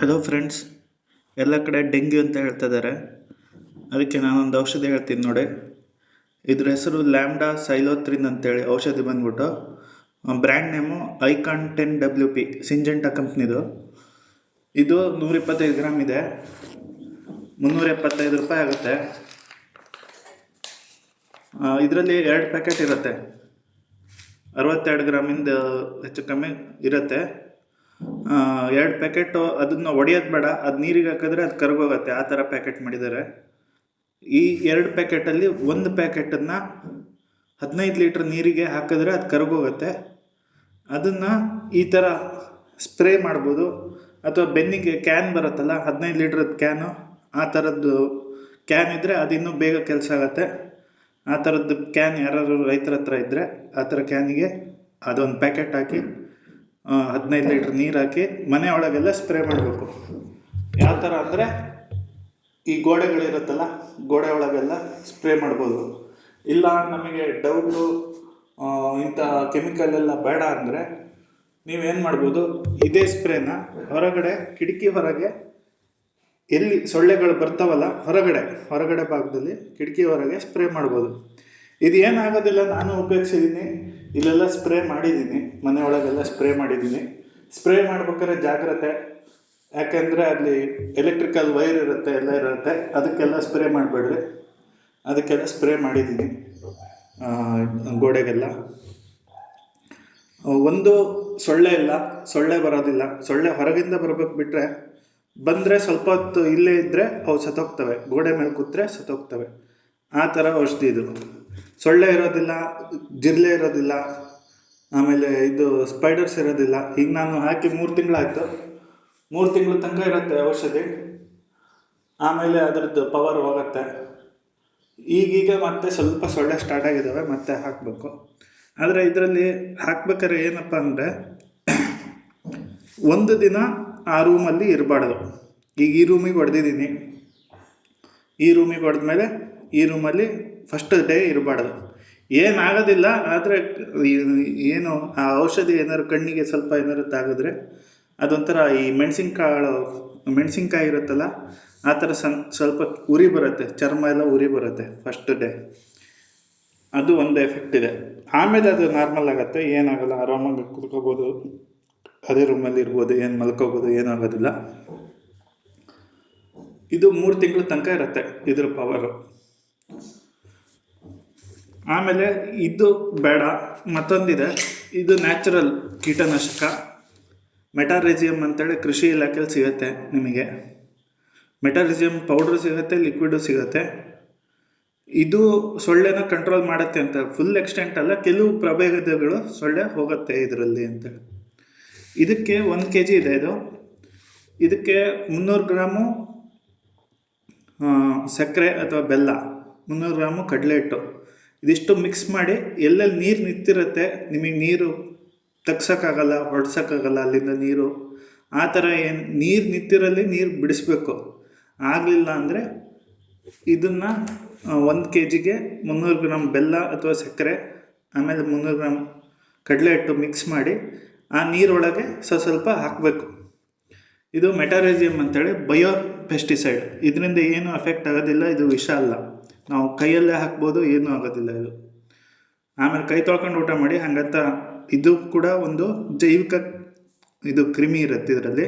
Hello friends ಎಲ್ಲ ಕಡೆ dengue ಅಂತ ಹೇಳ್ತಾ ಇದ್ದಾರೆ. ಅದಕ್ಕೆ ನಾನೊಂದು ಔಷಧಿ ಹೇಳ್ತೀನಿ ನೋಡಿ. ಇದ್ರ ಹೆಸರು ಲ್ಯಾಮ್ಡಾ ಸೈಲೋತ್ರಿನ್ ಅಂತೇಳಿ ಔಷಧಿ ಬಂದ್ಬಿಟ್ಟು brand name Icon ten W P Syngenta ಕಂಪ್ನಿದು. ಇದು ನೂರಿಪ್ಪತ್ತೈದು ಗ್ರಾಮ್ ಇದೆ. ಮುನ್ನೂರ ಎಪ್ಪತ್ತೈದು ರೂಪಾಯಿ ಆಗುತ್ತೆ. ಇದರಲ್ಲಿ ಎರಡು ಪ್ಯಾಕೆಟ್ ಇರುತ್ತೆ. ಅರವತ್ತೆರಡು ಗ್ರಾಮಿಂದ ಹೆಚ್ಚು ಕಮ್ಮಿ ಇರುತ್ತೆ. ಎರಡು ಪ್ಯಾಕೆಟು ಅದನ್ನು ಒಡೆಯೋದು ಬೇಡ. ಅದು ನೀರಿಗೆ ಹಾಕಿದ್ರೆ ಅದು ಕರ್ಗೋಗುತ್ತೆ. ಆ ಥರ ಪ್ಯಾಕೆಟ್ ಮಾಡಿದ್ದಾರೆ ಈ ಎರಡು ಪ್ಯಾಕೆಟಲ್ಲಿ ಒಂದು ಪ್ಯಾಕೆಟನ್ನು ಹದಿನೈದು ಲೀಟ್ರ್ ನೀರಿಗೆ ಹಾಕಿದ್ರೆ ಅದು ಕರ್ಗೋಗತ್ತೆ. ಅದನ್ನು ಈ ಥರ ಸ್ಪ್ರೇ ಮಾಡ್ಬೋದು. ಅಥವಾ ಬೆನ್ನಿಗೆ ಕ್ಯಾನ್ ಬರುತ್ತಲ್ಲ, ಹದಿನೈದು ಲೀಟ್ರದ್ದು ಕ್ಯಾನು ಆ ಥರದ್ದು ಕ್ಯಾನ್ ಇದ್ದರೆ ಅದು ಇನ್ನೂ ಬೇಗ ಕೆಲಸ ಆಗುತ್ತೆ. ಆ ಥರದ್ದು ಕ್ಯಾನ್ ಯಾರಾದ್ರು ರೈತರ ಹತ್ರ ಇದ್ದರೆ ಆ ಥರ ಕ್ಯಾನಿಗೆ ಅದೊಂದು ಪ್ಯಾಕೆಟ್ ಹಾಕಿ ಹದಿನೈದು ಲೀಟ್ರ್ ನೀರು ಹಾಕಿ ಮನೆ ಒಳಗೆಲ್ಲ ಸ್ಪ್ರೇ ಮಾಡಬೇಕು. ಯಾವ ಥರ ಅಂದರೆ ಈ ಗೋಡೆಗಳಿರುತ್ತಲ್ಲ, ಗೋಡೆ ಒಳಗೆಲ್ಲ ಸ್ಪ್ರೇ ಮಾಡ್ಬೋದು. ಇಲ್ಲ ನಮಗೆ ಡೌಟು ಇಂಥ ಕೆಮಿಕಲ್ ಎಲ್ಲ ಬೇಡ ಅಂದರೆ ನೀವೇನು ಮಾಡ್ಬೋದು, ಇದೇ ಸ್ಪ್ರೇನ ಹೊರಗಡೆ, ಕಿಟಕಿ ಹೊರಗೆ, ಎಲ್ಲಿ ಸೊಳ್ಳೆಗಳು ಬರ್ತಾವಲ್ಲ, ಹೊರಗಡೆ ಹೊರಗಡೆ ಭಾಗದಲ್ಲಿ ಕಿಟಕಿ ಹೊರಗೆ ಸ್ಪ್ರೇ ಮಾಡ್ಬೋದು. ಇದು ಏನಾಗೋದಿಲ್ಲ, ನಾನು ಉಪಯೋಗಿಸಿದ್ದೀನಿ ಇಲ್ಲೆಲ್ಲ ಸ್ಪ್ರೇ ಮಾಡಿದ್ದೀನಿ ಮನೆ ಒಳಗೆಲ್ಲ ಸ್ಪ್ರೇ ಮಾಡಿದ್ದೀನಿ ಸ್ಪ್ರೇ ಮಾಡ್ಬೇಕಾದ್ರೆ ಜಾಗ್ರತೆ. ಯಾಕೆಂದರೆ ಅಲ್ಲಿ ಎಲೆಕ್ಟ್ರಿಕಲ್ ವೈರ್ ಇರುತ್ತೆ, ಎಲ್ಲ ಇರುತ್ತೆ. ಅದಕ್ಕೆಲ್ಲ ಸ್ಪ್ರೇ ಮಾಡಬೇಡ್ರಿ. ಅದಕ್ಕೆಲ್ಲ ಸ್ಪ್ರೇ ಮಾಡಿದ್ದೀನಿ ಗೋಡೆಗೆಲ್ಲ. ಒಂದು ಸೊಳ್ಳೆ ಇಲ್ಲ, ಸೊಳ್ಳೆ ಬರೋದಿಲ್ಲ. ಸೊಳ್ಳೆ ಹೊರಗಿಂದ ಬರಬೇಕು ಬಿಟ್ಟರೆ ಬಂದರೆ ಸ್ವಲ್ಪ ಹೊತ್ತು ಇಲ್ಲೇ ಇದ್ದರೆ ಅವು ಸತ್ತೋಗ್ತವೆ. ಗೋಡೆ ಮೇಲೆ ಕೂತ್ರೆ ಸತ್ತೋಗ್ತವೆ. ಆ ಥರ ಔಷಧಿ ಇದು. ಸೊಳ್ಳೆ ಇರೋದಿಲ್ಲ ಜಿರ್ಲೆ ಇರೋದಿಲ್ಲ, ಆಮೇಲೆ ಇದು ಸ್ಪೈಡರ್ಸ್ ಇರೋದಿಲ್ಲ. ಈಗ ನಾನು ಹಾಕಿ ಮೂರು ತಿಂಗಳಾಯಿತು. ಮೂರು ತಿಂಗಳ ತನಕ ಇರುತ್ತೆ ಔಷಧಿ. ಆಮೇಲೆ ಅದರದ್ದು ಪವರ್ ಹೋಗುತ್ತೆ. ಈಗೀಗ ಮತ್ತೆ ಸ್ವಲ್ಪ ಸೊಳ್ಳೆ ಸ್ಟಾರ್ಟ್ ಆಗಿದ್ದಾವೆ ಮತ್ತೆ ಹಾಕಬೇಕು. ಆದರೆ ಇದರಲ್ಲಿ ಹಾಕ್ಬೇಕಾದ್ರೆ ಏನಪ್ಪ ಅಂದರೆ, ಒಂದು ದಿನ ಆ ರೂಮಲ್ಲಿ ಇರಬಾರ್ದು. ಈಗ ಈ ರೂಮಿಗೆ ಹೊಡೆದಿದ್ದೀನಿ. ಈ ರೂಮಿಗೆ ಹೊಡೆದ್ಮೇಲೆ ಈ ರೂಮಲ್ಲಿ ಫಸ್ಟ್ ಡೇ ಇರಬಾರ್ದು. ಏನಾಗೋದಿಲ್ಲ ಆದರೆ ಏನು ಆ ಔಷಧಿ ಏನಾದ್ರು ಕಣ್ಣಿಗೆ ಸ್ವಲ್ಪ ಏನಾದ್ರು ತಾಗಿದ್ರೆ ಅದೊಂಥರ ಈ ಮೆಣಸಿನ್ಕಾಳು, ಮೆಣಸಿನ್ಕಾಯಿ ಇರುತ್ತಲ್ಲ, ಆ ಥರ ಸಣ್ಣ ಸ್ವಲ್ಪ ಉರಿ ಬರುತ್ತೆ, ಚರ್ಮ ಎಲ್ಲ ಉರಿ ಬರುತ್ತೆ ಫಸ್ಟ್ ಡೇ ಅದು ಒಂದು ಎಫೆಕ್ಟ್ ಇದೆ. ಆಮೇಲೆ ಅದು ನಾರ್ಮಲ್ ಆಗುತ್ತೆ, ಏನಾಗಲ್ಲ, ಆರಾಮಾಗಿ ಕುತ್ಕೋಬೋದು. ಅದೇ ರೂಮಲ್ಲಿ ಇರ್ಬೋದು, ಏನು ಮಲ್ಕೋಬೋದು ಏನಾಗೋದಿಲ್ಲ ಇದು ಮೂರು ತಿಂಗಳ ತನಕ ಇರುತ್ತೆ, ಇದ್ರ ಪವರು ಆಮೇಲೆ ಇದು ಬೇಡ, ಮತ್ತೊಂದಿದೆ. ಇದು ನ್ಯಾಚುರಲ್ ಕೀಟನಾಶಕ. ಮೆಟಾರಿಜಿಯಮ್ ಅಂತೇಳಿ ಕೃಷಿ ಇಲಾಖೆಯಲ್ಲಿ ಸಿಗುತ್ತೆ ನಿಮಗೆ. ಮೆಟಾರಿಜಿಯಮ್ ಪೌಡ್ರ್ ಸಿಗುತ್ತೆ ಲಿಕ್ವಿಡು ಸಿಗುತ್ತೆ. ಇದು ಸೊಳ್ಳೆನ ಕಂಟ್ರೋಲ್ ಮಾಡುತ್ತೆ ಅಂತ ಫುಲ್ ಎಕ್ಸ್ಟೆಂಟ್ ಅಲ್ಲ, ಕೆಲವು ಪ್ರಭೇದಗಳು ಸೊಳ್ಳೆ ಹೋಗುತ್ತೆ ಇದರಲ್ಲಿ ಅಂತ. ಇದಕ್ಕೆ ಒಂದು ಕೆ ಜಿ ಇದೆ ಇದು. ಇದಕ್ಕೆ ಮುನ್ನೂರು ಗ್ರಾಮು ಸಕ್ಕರೆ ಅಥವಾ ಬೆಲ್ಲ, ಮುನ್ನೂರು ಗ್ರಾಮು ಕಡಲೆ ಹಿಟ್ಟು. ಇದಿಷ್ಟು ಮಿಕ್ಸ್ ಮಾಡಿ ಎಲ್ಲೆಲ್ಲಿ ನೀರು ನಿಂತಿರುತ್ತೆ, ನಿಮಗೆ ನೀರು ತಗ್ಸೋಕ್ಕಾಗಲ್ಲ, ಹೊಡ್ಸೋಕ್ಕಾಗಲ್ಲ, ಅಲ್ಲಿಂದ ನೀರು, ಆ ಥರ ಏನು ನೀರು ನಿಂತಿರಲ್ಲಿ ನೀರು ಬಿಡಿಸ್ಬೇಕು. ಆಗಲಿಲ್ಲ ಅಂದರೆ ಇದನ್ನು ಒಂದು ಕೆ ಜಿಗೆ ಮುನ್ನೂರು ಗ್ರಾಮ್ ಬೆಲ್ಲ ಅಥವಾ ಸಕ್ಕರೆ, ಆಮೇಲೆ ಮುನ್ನೂರು ಗ್ರಾಮ್ ಕಡಲೆ ಹಿಟ್ಟು ಮಿಕ್ಸ್ ಮಾಡಿ ಆ ನೀರೊಳಗೆ ಸ್ವಲ್ಪ ಸ್ವಲ್ಪ ಹಾಕಬೇಕು. ಇದು ಮೆಟಾರೇಜಿಯಮ್ ಅಂತೇಳಿ ಬಯೋ, ಪೆಸ್ಟಿಸೈಡ್. ಇದರಿಂದ ಏನೂ ಎಫೆಕ್ಟ್ ಆಗೋದಿಲ್ಲ, ಇದು ವಿಷ ಅಲ್ಲ. ನಾವು ಕೈಯಲ್ಲೇ ಹಾಕ್ಬೋದು, ಏನೂ ಆಗೋದಿಲ್ಲ ಇದು. ಆಮೇಲೆ ಕೈ ತೊಳ್ಕೊಂಡು ಊಟ ಮಾಡಿ, ಹಾಗಂತ ಇದು ಕೂಡ ಒಂದು ಜೈವಿಕ ಇದು ಕ್ರಿಮಿ ಇರುತ್ತೆ ಇದರಲ್ಲಿ,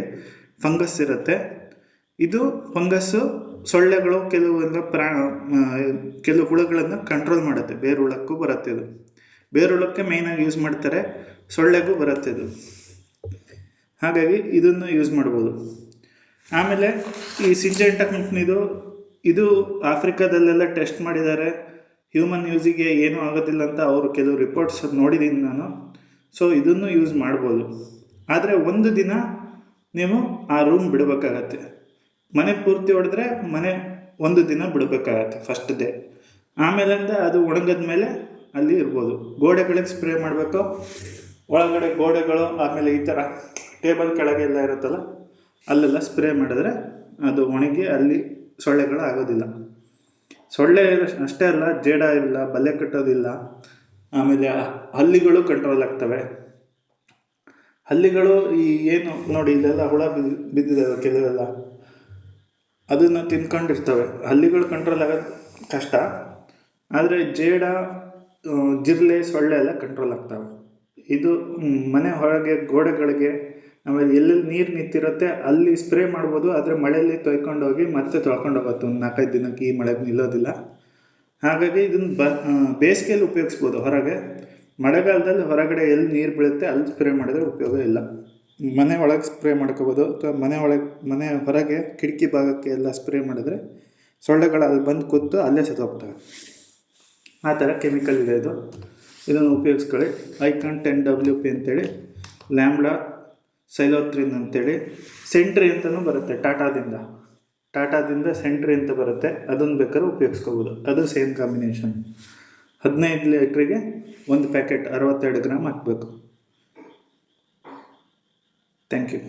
ಫಂಗಸ್ ಇರುತ್ತೆ. ಇದು ಫಂಗಸ್ಸು ಸೊಳ್ಳೆಗಳು ಕೆಲವೆಲ್ಲ ಪ್ರಾಣ ಕೆಲವು ಹುಳುಗಳನ್ನು ಕಂಟ್ರೋಲ್ ಮಾಡುತ್ತೆ. ಬೇರುಳಕ್ಕೂ ಬರುತ್ತೆ ಇದು. ಬೇರುಳಕ್ಕೆ ಮೇಯ್ನಾಗಿ ಯೂಸ್ ಮಾಡ್ತಾರೆ, ಸೊಳ್ಳೆಗೂ ಬರುತ್ತೆ ಇದು. ಹಾಗಾಗಿ ಇದನ್ನು ಯೂಸ್ ಮಾಡ್ಬೋದು. ಆಮೇಲೆ ಈ ಸಿಂಜೆಂಟ ಕಂಪ್ನಿದು ಇದು ಆಫ್ರಿಕಾದಲ್ಲೆಲ್ಲ ಟೆಸ್ಟ್ ಮಾಡಿದ್ದಾರೆ. ಹ್ಯೂಮನ್ ಯೂಸಿಗೆ ಏನೂ ಆಗೋದಿಲ್ಲ ಅಂತ ಅವರು ಕೆಲವು ರಿಪೋರ್ಟ್ಸ್ ನೋಡಿದ್ದೀನಿ ನಾನು. ಸೊ ಇದನ್ನು ಯೂಸ್ ಮಾಡ್ಬೋದು. ಆದರೆ ಒಂದು ದಿನ ನೀವು ಆ ರೂಮ್ ಬಿಡಬೇಕಾಗತ್ತೆ. ಮನೆ ಪೂರ್ತಿ ಹೊಡೆದ್ರೆ ಮನೆ ಒಂದು ದಿನ ಬಿಡಬೇಕಾಗತ್ತೆ ಫಸ್ಟ್ ಡೇ ಆಮೇಲಿಂದ ಅದು ಒಣಗಿದ ಮೇಲೆ ಅಲ್ಲಿ ಇರ್ಬೋದು. ಗೋಡೆಗಳಿಗೆ ಸ್ಪ್ರೇ ಮಾಡಬೇಕು. ಒಳಗಡೆ ಗೋಡೆಗಳು, ಆಮೇಲೆ ಈ ಥರ ಟೇಬಲ್ ಕೆಳಗೆಲ್ಲ ಇರುತ್ತಲ್ಲ, ಅಲ್ಲೆಲ್ಲ ಸ್ಪ್ರೇ ಮಾಡಿದ್ರೆ ಅದು ಒಣಗಿ ಅಲ್ಲಿ ಸೊಳ್ಳೆಗಳು ಆಗೋದಿಲ್ಲ ಸೊಳ್ಳೆ ಅಷ್ಟೇ ಅಲ್ಲ, ಜೇಡ ಇಲ್ಲ, ಬಲೆ ಕಟ್ಟೋದಿಲ್ಲ, ಆಮೇಲೆ ಹಲ್ಲಿಗಳು ಕಂಟ್ರೋಲ್ ಆಗ್ತವೆ. ಹಲ್ಲಿಗಳು ಈ ಏನು ನೋಡಿ, ಇಲ್ಲೆಲ್ಲ ಹುಳ ಬಿದ್ದು ಬಿದ್ದಿದ್ದಾವೆ ಕೆಲವೆಲ್ಲ. ಅದನ್ನು ತಿನ್ಕೊಂಡಿರ್ತವೆ. ಹಲ್ಲಿಗಳು ಕಂಟ್ರೋಲ್ ಆಗೋದು ಕಷ್ಟ. ಆದರೆ ಜೇಡ, ಜಿರಲೆ, ಸೊಳ್ಳೆ ಎಲ್ಲ ಕಂಟ್ರೋಲ್ ಆಗ್ತವೆ. ಇದು ಮನೆ ಹೊರಗೆ, ಗೋಡೆಗಳಿಗೆ ಆಮೇಲೆ ಎಲ್ಲೆಲ್ಲಿ ನೀರು ನಿಂತಿರುತ್ತೆ ಅಲ್ಲಿ ಸ್ಪ್ರೇ ಮಾಡ್ಬೋದು, ಆದರೆ ಮಳೆಯಲ್ಲಿ ತೊಯ್ಕೊಂಡು ಹೋಗಿ ಮತ್ತೆ ತೊಳ್ಕೊಂಡು ಹೋಗುತ್ತೆ. ಒಂದು ನಾಲ್ಕೈದು ದಿನಕ್ಕೆ ಈ ಮಳೆ ನಿಲ್ಲೋದಿಲ್ಲ. ಹಾಗಾಗಿ ಇದನ್ನು ಬ ಬೇಸಿಗೆಯಲ್ಲಿ ಉಪಯೋಗಿಸ್ಬೋದು ಹೊರಗೆ. ಮಳೆಗಾಲದಲ್ಲಿ ಹೊರಗಡೆ ಎಲ್ಲಿ ನೀರು ಬೀಳುತ್ತೆ ಅಲ್ಲಿ ಸ್ಪ್ರೇ ಮಾಡಿದ್ರೆ ಉಪಯೋಗ ಇಲ್ಲ. ಮನೆ ಒಳಗೆ ಸ್ಪ್ರೇ ಮಾಡ್ಕೋಬೋದು, ಅಥವಾ ಮನೆ ಒಳಗೆ, ಮನೆ ಹೊರಗೆ ಕಿಟಕಿ ಭಾಗಕ್ಕೆ ಎಲ್ಲ ಸ್ಪ್ರೇ ಮಾಡಿದ್ರೆ ಸೊಳ್ಳೆಗಳು ಅಲ್ಲಿ ಬಂದು ಕೂತು ಅಲ್ಲೇ ಸತ್ತೋಗ್ತವೆ. ಆ ಥರ ಕೆಮಿಕಲ್ ಇದೆ ಇದು. ಇದನ್ನು ಉಪಯೋಗಿಸ್ಕೊಳ್ಳಿ. ಐಕಾನ್ ಟೆನ್ ಡಬ್ಲ್ಯೂ ಪಿ ಅಂತೇಳಿ, ಲ್ಯಾಂಬ್ಡಾ ಸೈಲೋತ್ರಿನ್ ಅಂತೇಳಿ ಸೆಂಟ್ರಿ ಅಂತಲೂ ಬರುತ್ತೆ, ಟಾಟಾದಿಂದ. ಟಾಟಾದಿಂದ ಸೆಂಟ್ರಿ ಅಂತ ಬರುತ್ತೆ ಅದನ್ನು ಬೇಕಾದ್ರೆ ಉಪಯೋಗಿಸ್ಕೋಬೋದು. ಅದು ಸೇಮ್ ಕಾಂಬಿನೇಷನ್. ಹದಿನೈದು ಲೀಟ್ರಿಗೆ ಒಂದು ಪ್ಯಾಕೆಟ್ ಅರವತ್ತೆರಡು ಗ್ರಾಮ್ ಹಾಕಬೇಕು. Thank you.